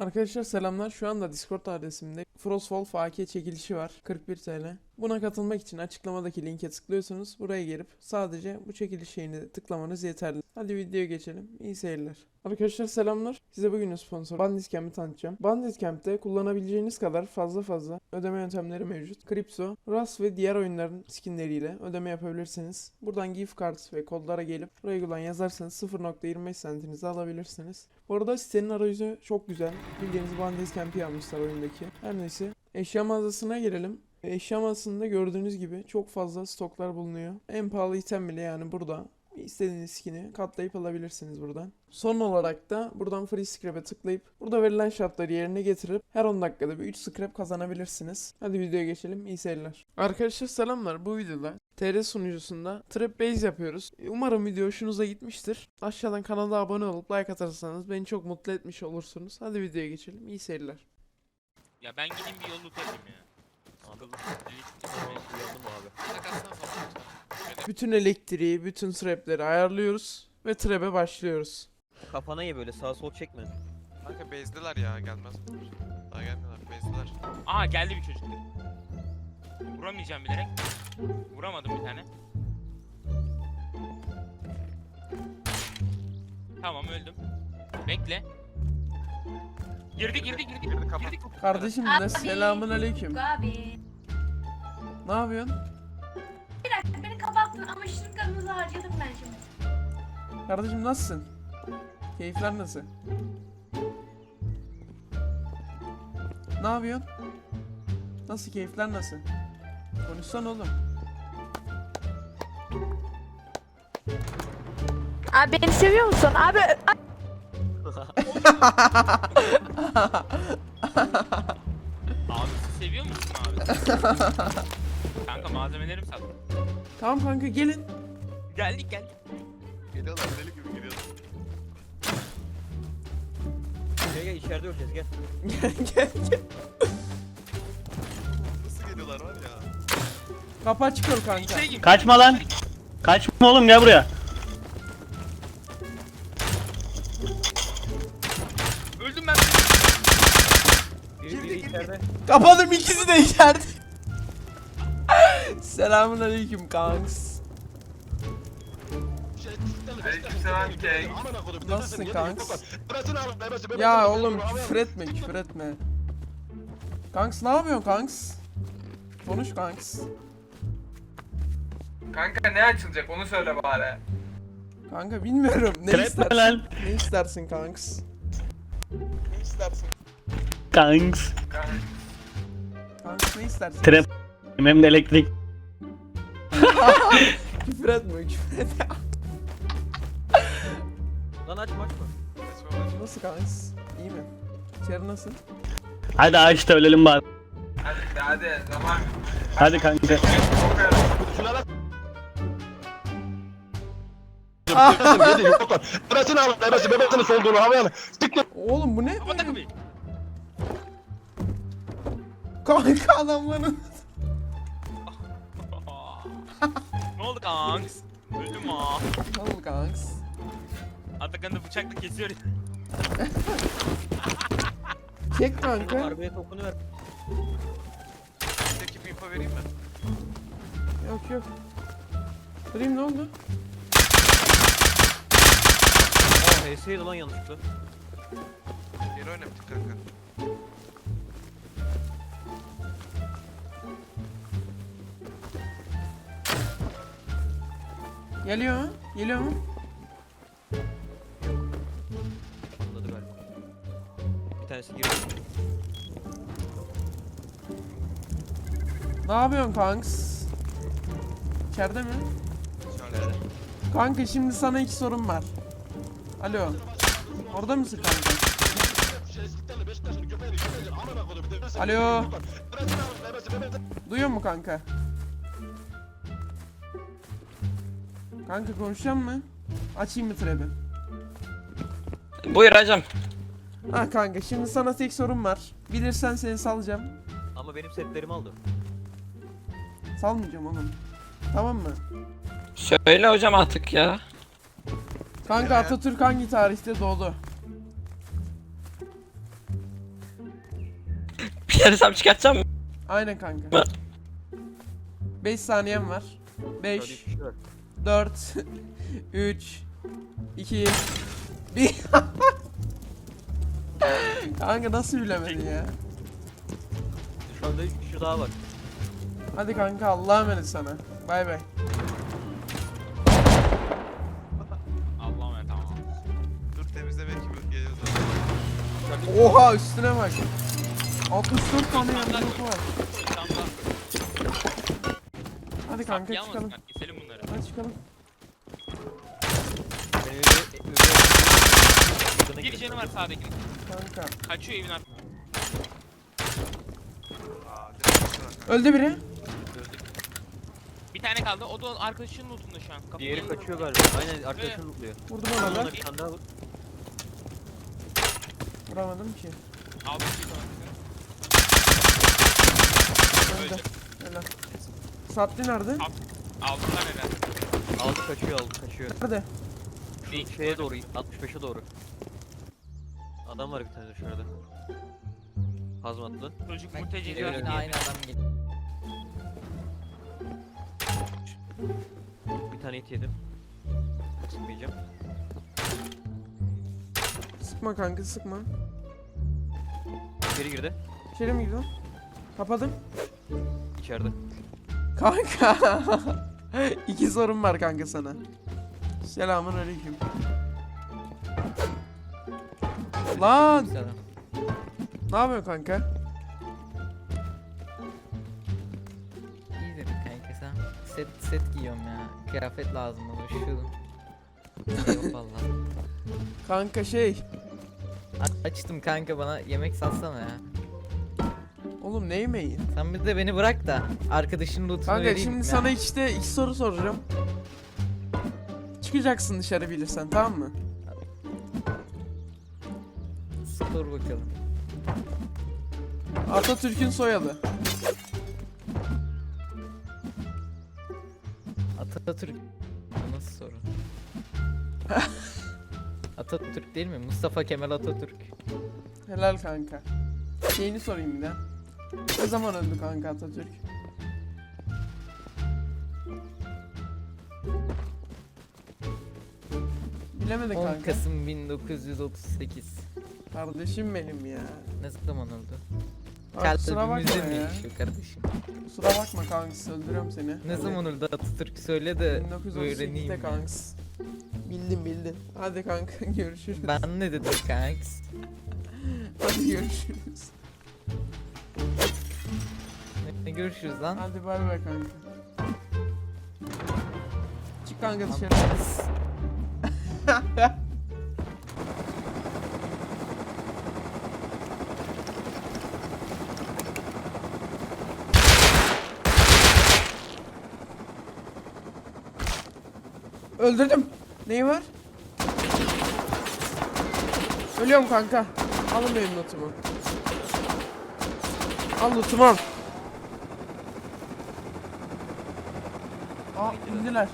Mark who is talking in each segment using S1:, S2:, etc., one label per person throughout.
S1: Arkadaşlar selamlar. Şu anda Discord adresimde Frostwolf AK çekilişi var. 41 TL. Buna katılmak için açıklamadaki linke tıklıyorsunuz. Buraya gelip sadece bu çekiliş şeyini tıklamanız yeterli. Hadi videoya geçelim. İyi seyirler. Arkadaşlar selamlar. Size bugünün sponsoru Banditcamp'i tanıtacağım. Banditcamp'te kullanabileceğiniz kadar fazla fazla ödeme yöntemleri mevcut. Kripto, Rust ve diğer oyunların skinleriyle ödeme yapabilirsiniz. Buradan gift cards ve kodlara gelip Regulan yazarsanız 0.25 centinizi alabilirsiniz. Bu arada sitenin arayüzü çok güzel. Bildiğiniz Banditcamp'i yapmışlar oyundaki. Her neyse. Eşya mağazasına gelelim. Eşya mağazasında gördüğünüz gibi çok fazla stoklar bulunuyor. En pahalı item bile yani burada. İstediğiniz skin'i katlayıp alabilirsiniz buradan. Son olarak da buradan free scrap'e tıklayıp burada verilen şartları yerine getirip her 10 dakikada bir 3 scrap kazanabilirsiniz. Hadi videoya geçelim. İyi seyirler. Arkadaşlar selamlar. Bu videoda TR sunucusunda Trap Base yapıyoruz. Umarım video hoşunuza gitmiştir. Aşağıdan kanala abone olup like atarsanız beni çok mutlu etmiş olursunuz. Hadi videoya geçelim. İyi seyirler.
S2: Ya ben gideyim bir yolluk yapayım ya. Falan.
S1: Bütün elektriği, bütün trapleri ayarlıyoruz ve trap'e başlıyoruz.
S3: Kafana ye böyle sağa sol çekme.
S4: Kanka bezdiler ya gelmez. Daha gelmiyorlar bezdiler.
S2: Aha geldi bir çocuk. Vuramayacağım bilerek. Vuramadım bir tane. Tamam öldüm. Bekle. Girdi girdi girdi.
S4: Girdi, kapat.
S2: Girdi.
S1: Kardeşim de
S5: Abi.
S1: selamun aleyküm.
S5: Abi.
S1: Ne yapıyorsun?
S5: Bir dakika beni kapattın ama şırınganınızı harcadım ben şimdi.
S1: Kardeşim nasılsın? Keyifler nasıl? Ne yapıyorsun? Nasıl keyifler nasıl? Konuşsan oğlum.
S6: Abi beni seviyor musun? Abi
S2: Abi siz seviyor musun abi? Kanka malzemelerim sat.
S1: Tamam kanka gelin.
S2: Geldik geldik.
S4: Geliyorlar deli gibi geliyorlar.
S3: Gel gel içeride öleceğiz gel.
S1: gel gel gel.
S4: Nasıl geliyorlar var ya.
S1: Kapı açık ol kanka.
S2: İçeri gir.
S7: Kaçma lan. Kaçma oğlum gel buraya.
S2: Öldüm ben.
S3: Biri, biri içeride.
S1: Kapadım ikisi de içeride. Selamun aleyküm kanks. Nasılsın kanks? Ya oğlum küfür etme küfür etme. Kanks ne yapıyorsun kanks? Konuş kanks.
S8: Kanka ne açılacak onu söyle bari.
S1: Kanka bilmiyorum ne
S7: Trap
S1: istersin?
S7: lan.
S1: Ne istersin kanks? Ne istersin?
S7: Kanks.
S1: Kanks ne istersin?
S7: Trap. Hem de elektrik.
S1: küfür etme küfür etme.
S3: Lan açma açma.
S1: Nasıl kanks? İyi mi? İçeri nasıl?
S7: Hadi açta ölelim bari.
S8: Hadi hadi zaman.
S7: Hadi kanka.
S1: Oğlum bu ne? Kanka adamların.
S2: Oldu kanks? Öldüm ha.
S1: Ne oldu kanks?
S2: Atakan da bıçakla kesiyor.
S1: Çek kanka.
S3: Arbeye tokunu ver.
S4: Tek bir info vereyim mi?
S1: Yok yok. Kırayım ne oldu?
S3: Aa HS'ydi lan yanlışlıkla.
S4: Geri oynamıştık kanka.
S1: Geliyor mu? Geliyor mu?
S3: Anladı galiba. Bir tanesi girdi.
S1: Ne yapıyorsun kanks? İçeride mi?
S3: İçeride.
S1: Kanka şimdi sana iki sorum var. Alo. Orada mısın kanka? Alo. Duyuyor mu kanka? Kanka konuşacak mı? Açayım mı trap'i?
S8: Buyur hacım.
S1: Ha kanka şimdi sana tek sorum var. Bilirsen seni salacağım.
S3: Ama benim setlerimi aldı.
S1: Salmayacağım oğlum. Tamam mı?
S8: Söyle hocam artık ya.
S1: Kanka
S4: Evet.
S1: Atatürk hangi tarihte doğdu?
S8: Çıkarırsam çıkartacağım mı?
S1: Aynen kanka.
S8: Ben-
S1: 5 saniyem var.
S3: Şöyle
S1: 5
S3: bir kişi var.
S1: 4 3 2 1 Kanka nasıl bilemedin ya?
S3: Şu anda 3 kişi daha var.
S1: Hadi kanka Allah'a emanet sana. Bay bay.
S2: Allah'ım ya tamam.
S4: Dur temizle belki böyle geliyor zaten.
S1: Oha üstüne bak. 64 tane yanıcılık var. Hadi kanka çıkalım.
S2: bunları.
S1: Hadi çıkalım.
S2: Bir canı var sağdakinin.
S1: Kanka.
S2: Kaçıyor evin
S4: bırak.
S1: Öldü biri.
S2: Bir tane kaldı. O da arkadaşının lootunda şu an. Kapının
S3: Diğeri
S2: yanında.
S3: kaçıyor galiba. Aynen arkadaşını lootluyor.
S1: Vurdum ona da.
S3: Ona bir tane daha vur.
S1: Vuramadım ki.
S2: Aldım bir tanesini.
S1: Öldü.
S2: Öldü.
S1: Helal. Sapli nerede?
S2: Aldılar herhalde.
S3: Aldı kaçıyor aldı kaçıyor.
S1: Nerede?
S2: Değil.
S3: Şu şeye doğru 65'e doğru. Adam var bir tane dışarıda. Hazmatlı.
S2: Çocuk mülteci diyor.
S3: yine
S2: Aynı adam
S3: Bir tane it yedim. Sıkmayacağım.
S1: Sıkma kanka sıkma.
S3: İçeri girdi.
S1: İçeri mi girdin? Kapadım.
S3: İçeride.
S1: Kanka. İki sorum var kanka sana. Selamun aleyküm. Lan ne yapıyorsun kanka?
S9: İyidir kanka sen. Set set giyiyorum ya. Kıyafet lazım bana üşüdüm. Yok valla.
S1: Kanka şey.
S9: Açtım kanka bana yemek satsana ya.
S1: Oğlum ne yemeği?
S9: Sen bir de beni bırak da arkadaşının lootunu
S1: Kanka
S9: vereyim.
S1: şimdi
S9: ya.
S1: sana işte iki soru soracağım. Çıkacaksın dışarı bilirsen tamam mı?
S9: Sor bakalım.
S1: Atatürk'ün soyadı.
S9: Atatürk. Bu Nasıl soru? Atatürk değil mi? Mustafa Kemal Atatürk.
S1: Helal kanka. Şeyini sorayım bir de. Ne zaman öldü kanka Atatürk? Bilemedin
S9: 10
S1: kanka.
S9: Kasım 1938.
S1: Kardeşim benim ya.
S9: Ne zaman oldu?
S1: Abi kusura bakma ya.
S9: kardeşim?
S1: Kusura bakma kanks öldürüyorum seni.
S9: Ne
S1: Hadi.
S9: zaman oldu Atatürk söyle de
S1: 1938'de
S9: öğreneyim
S1: kanks. Bildin bildin. Hadi kanka görüşürüz.
S9: Ben ne dedim kanks?
S1: Hadi görüşürüz.
S9: Ne görüşürüz lan?
S1: Hadi bay bay kanka. Çık kanka dışarı. Öldürdüm. Neyi var? Ölüyorum kanka. Alın benim notumu. Al notumu al. Aa indiler.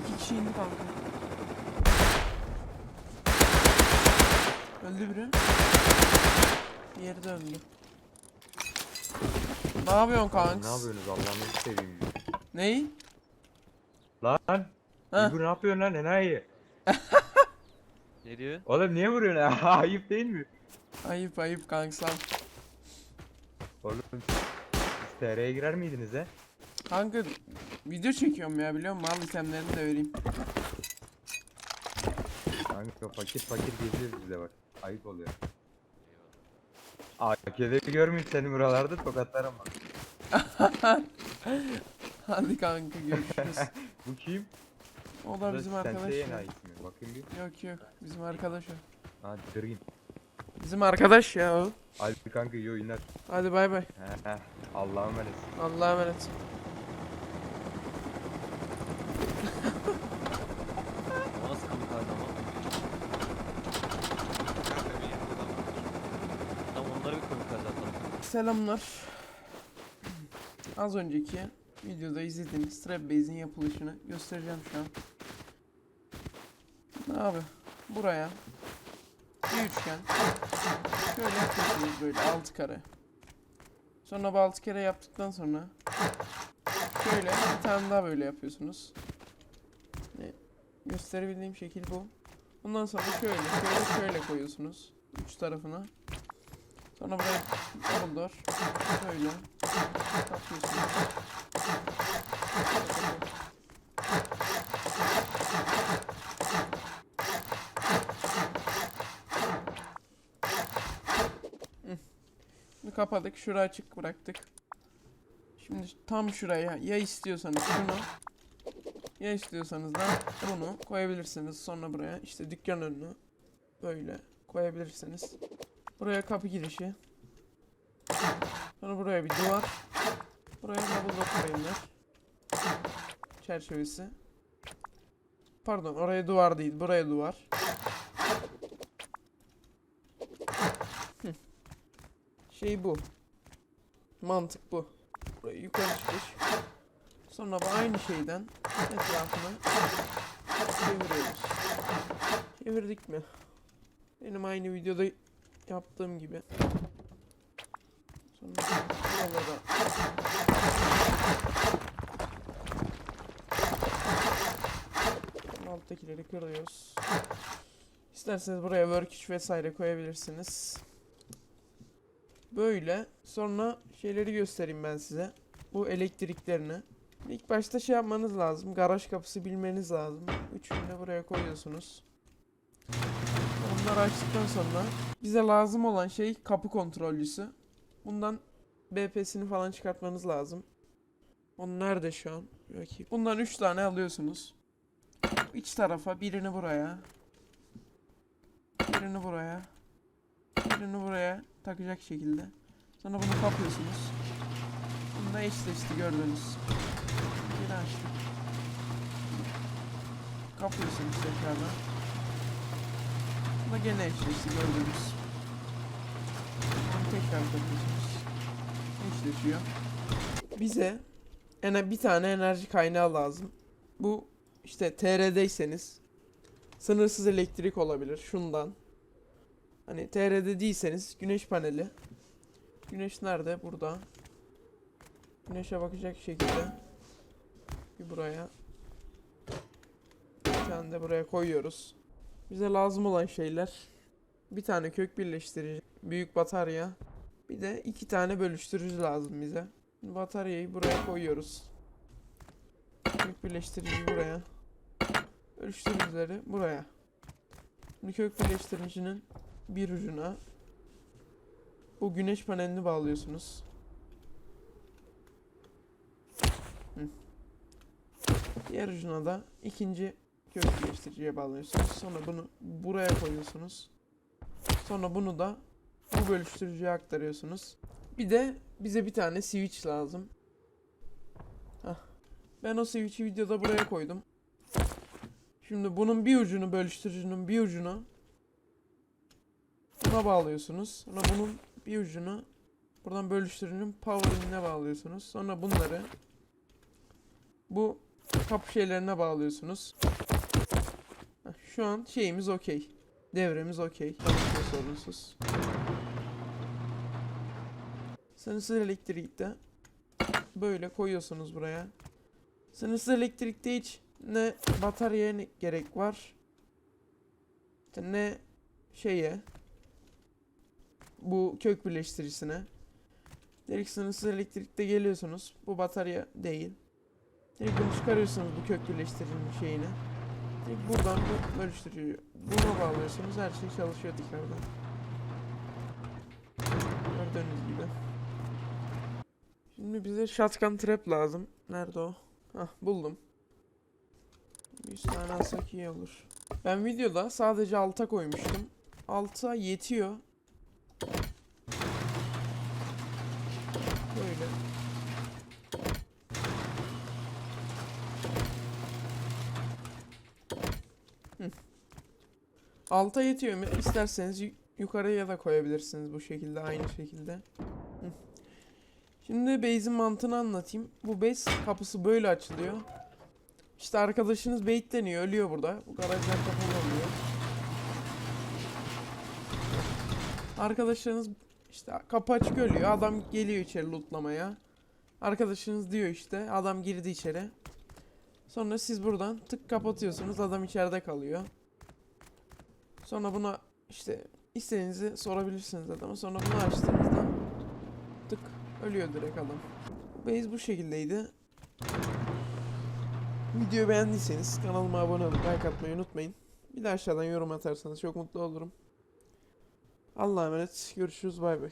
S1: İki kişi indi kanka. Öldü biri. Diğeri de öldü. Ne yapıyorsun kanks?
S10: Ne yapıyorsunuz Allah'ını seveyim.
S1: Neyi?
S10: Lan!
S1: Ha?
S10: Bu ne yapıyorsun lan enayi?
S3: Ne diyor?
S10: Oğlum niye vuruyorsun ha? Ayıp değil mi?
S1: Ayıp ayıp kanksam.
S10: Oğlum TR'ye girer miydiniz he?
S1: Kanka video çekiyorum ya biliyor musun? Al itemlerini de vereyim.
S10: Kanka fakir fakir geziyoruz biz de bak. Ayıp oluyor. AK'leri görmeyeyim seni buralarda tokatlarım bak.
S1: Hadi kanka görüşürüz.
S10: Bu kim?
S1: O da bizim arkadaş.
S10: Sensei
S1: ya.
S10: Bakayım bir.
S1: Yok yok bizim arkadaş o.
S10: Hadi kırayım.
S1: Bizim arkadaş ya o.
S10: Hadi kanka iyi oyunlar.
S1: Hadi bay bay.
S10: Allah'a emanet.
S1: Allah'a emanet.
S3: O nasıl kamikaze ama?
S4: Kanka bir yanında da var.
S3: Tam onları bir kamikaze atalım.
S1: Selamlar. Az önceki videoda izlediğiniz Trap Base'in yapılışını göstereceğim şu an. Abi buraya bir üçgen şöyle yapıyorsunuz böyle 6 kare. Sonra bu 6 kere yaptıktan sonra şöyle bir tane daha böyle yapıyorsunuz. Ne? Gösterebildiğim şekil bu. Ondan sonra şöyle şöyle şöyle koyuyorsunuz üç tarafına. Sonra buraya böyle kapıyorsunuz. Hı. Şimdi kapadık. Şurayı açık bıraktık. Şimdi tam şuraya ya istiyorsanız şunu ya istiyorsanız da bunu koyabilirsiniz. Sonra buraya işte dükkan önünü böyle koyabilirsiniz. Buraya kapı girişi. Sonra buraya bir duvar. Buraya double door koyunlar. Çerçevesi. Pardon oraya duvar değil buraya duvar. Şey bu. Mantık bu. Buraya yukarı çıkış. Sonra aynı şeyden etrafını çeviriyoruz. Çevirdik mi? Benim aynı videoda yaptığım gibi. Sonra alttakileri kırıyoruz. İsterseniz buraya work vesaire koyabilirsiniz. Böyle. Sonra şeyleri göstereyim ben size. Bu elektriklerini. İlk başta şey yapmanız lazım. Garaj kapısı bilmeniz lazım. Üçünü de buraya koyuyorsunuz. Onları açtıktan sonra bize lazım olan şey kapı kontrolcüsü. Bundan BP'sini falan çıkartmanız lazım. Onun nerede şu an? Bakayım. Bundan 3 tane alıyorsunuz. İç tarafa birini buraya. Birini buraya. Birini buraya takacak şekilde. Sonra bunu kapıyorsunuz. Bunu da eşleşti gördünüz. Geri açtık. Kapıyorsunuz tekrardan. Da gene gördünüz. Bunu tekrar kapıyorsunuz. Eşleşiyor. Bize en bir tane enerji kaynağı lazım. Bu işte TR'deyseniz sınırsız elektrik olabilir şundan. Hani TR'de değilseniz güneş paneli. Güneş nerede? Burada. Güneşe bakacak şekilde bir buraya bir tane de buraya koyuyoruz. Bize lazım olan şeyler bir tane kök birleştirici, büyük batarya, bir de iki tane bölüştürücü lazım bize. Bataryayı buraya koyuyoruz. Kök birleştiriciyi buraya. Bölüştürücüleri buraya. Şimdi kök birleştiricinin bir ucuna bu güneş panelini bağlıyorsunuz. Diğer ucuna da ikinci kök birleştiriciye bağlıyorsunuz. Sonra bunu buraya koyuyorsunuz. Sonra bunu da bu bölüştürücüye aktarıyorsunuz. Bir de bize bir tane switch lazım. Hah. Ben o switch'i videoda buraya koydum. Şimdi bunun bir ucunu bölüştürücünün bir ucunu buna bağlıyorsunuz. Sonra bunun bir ucunu buradan bölüştürücünün power'ine bağlıyorsunuz. Sonra bunları bu kapı şeylerine bağlıyorsunuz. Şu an şeyimiz okey. Devremiz okey. Çalışıyor sorunsuz. Sınırsız elektrikte böyle koyuyorsunuz buraya. Sınırsız elektrikte hiç ne bataryaya ne gerek var. Ne şeye bu kök birleştiricisine. Direkt sınırsız elektrikte geliyorsunuz. Bu batarya değil. Direkt bunu çıkarıyorsunuz bu kök birleştiricinin şeyine. Direkt buradan bu bölüştürücü. Buna bağlıyorsunuz. Her şey çalışıyor tekrardan. Gördüğünüz gibi. Şimdi bize shotgun trap lazım. Nerede o? Hah buldum. 100 tane alsak iyi olur. Ben videoda sadece alta koymuştum. Alta yetiyor. Böyle. Hı. Alta yetiyor mu? İsterseniz yu- yukarıya da koyabilirsiniz bu şekilde aynı şekilde. Şimdi base'in mantığını anlatayım. Bu base kapısı böyle açılıyor. İşte arkadaşınız baitleniyor, ölüyor burada. Bu garajlar kapalı oluyor. Arkadaşlarınız işte kapı açık ölüyor. Adam geliyor içeri lootlamaya. Arkadaşınız diyor işte adam girdi içeri. Sonra siz buradan tık kapatıyorsunuz. Adam içeride kalıyor. Sonra buna işte istediğinizi sorabilirsiniz adama. Sonra bunu açtığınızda tık ölüyor direkt adam. Base bu şekildeydi. Videoyu beğendiyseniz kanalıma abone olup like atmayı unutmayın. Bir de aşağıdan yorum atarsanız çok mutlu olurum. Allah'a emanet. Görüşürüz. Bay bay.